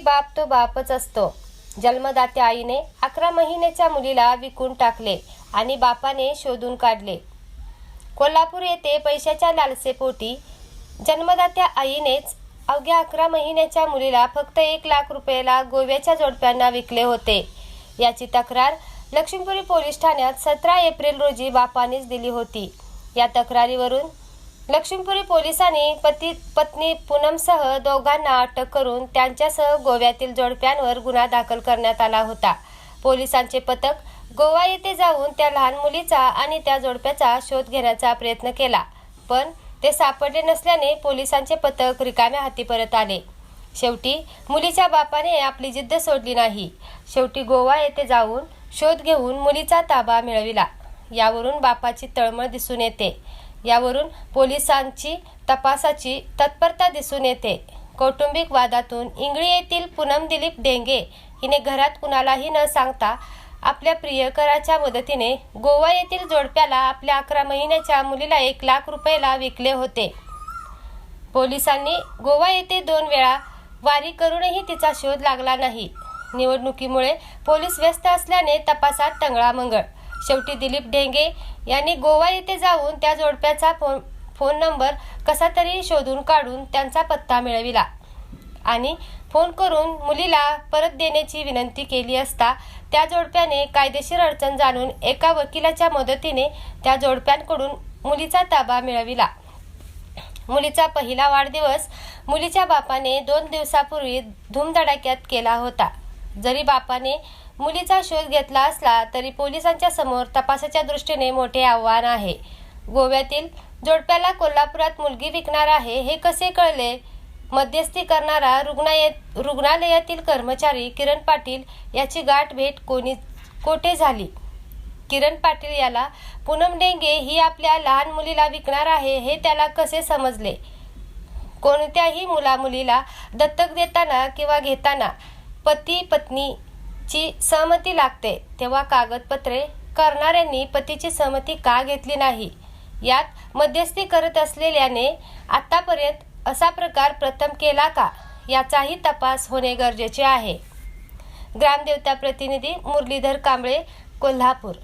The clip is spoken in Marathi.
बाप तो बापच असतो. जन्मदात्या आईने अकरा महिन्याच्या मुलीला विकून टाकले आणि बापाने शोधून काढले. कोल्हापूर येथे पैशाच्या लालसेपोटी जन्मदात्या आईनेच अवघ्या अकरा महिन्याच्या मुलीला फक्त एक लाख रुपयाला गोव्याच्या जोडप्यांना विकले होते. याची तक्रार लक्ष्मीपुरी पोलीस ठाण्यात सतरा एप्रिल रोजी बापानेच दिली होती. या तक्रारीवरून लक्ष्मीपुरी पोलिसांनी पती पत्नी पूनमसह दोघांना अटक करून त्यांच्यासह गोव्यातील जोडप्यांवर गुन्हा दाखल करण्यात आला होता. पोलिसांचे पथक गोवा येथे जाऊन त्या लहान मुलीचा आणि त्या जोडप्याचा शोध घेण्याचा प्रयत्न केला पण ते सापडले नसल्याने पोलिसांचे पथक रिकाम्या हाती परत आले. शेवटी मुलीच्या बापाने आपली जिद्द सोडली नाही. शेवटी गोवा येथे जाऊन शोध घेऊन मुलीचा ताबा मिळविला. यावरून बापाची तळमळ दिसून येते. यावरून पोलिसांची तपासाची तत्परता दिसून येते. कौटुंबिक वादातून इंगळी येथील पूनम दिलीप डेंगे हिने घरात कुणालाही न सांगता आपल्या प्रियकराच्या मदतीने गोवा येथील जोडप्याला आपल्या अकरा महिन्याच्या मुलीला एक लाख रुपयाला विकले होते. पोलिसांनी गोवा येथे दोन वेळा वारी करूनही तिचा शोध लागला नाही. निवडणुकीमुळे पोलीस व्यस्त असल्याने तपासात टंगळामंगळ शेवटी दिलीप ढेंगे यांनी गोवा येथे जाऊन त्या जोडप्याचा फोन फोन नंबर कसा तरी शोधून काढून त्यांचा पत्ता मिळविला. आणि फोन करून मुलीला परत देण्याची विनंती केली असता त्या जोडप्याने कायदेशीर अडचण जाणून एका वकिलाच्या मदतीने त्या जोडप्यांकडून मुलीचा ताबा मिळविला. मुलीचा पहिला वाढदिवस मुलीच्या बापाने दोन दिवसापूर्वी धूमधडाक्यात केला होता. जरी बापाने मुलीचा शोध घेतला असला तरी पोलिसांच्या समोर तपासाच्या दृष्टीने मोठे आव्हान आहे. गोव्यातील जोडप्याला कोल्हापुरात मुलगी विकणार आहे हे कसे कळले? मध्यस्थी करणारा रुग्णालय रुग्णालयातील कर्मचारी किरण पाटील याची गाठ भेट कोणी कोठे झाली? किरण पाटील याला पूनम डेंगे ही आपल्या लहान मुलीला विकणार आहे हे त्याला कसे समजले? कोणत्याही मुला मुलीला दत्तक देताना किंवा घेताना पती पत्नी ची सहमती लागते तेव्हा कागदपत्रे करणाऱ्यांनी पतीची सहमती का घेतली नाही? यात मध्यस्थी करत असलेल्याने आतापर्यंत असा प्रकार प्रथम केला का? याचाही तपास होणे गरजेचे आहे. ग्रामदेवता प्रतिनिधी मुरलीधर कांबळे कोल्हापूर.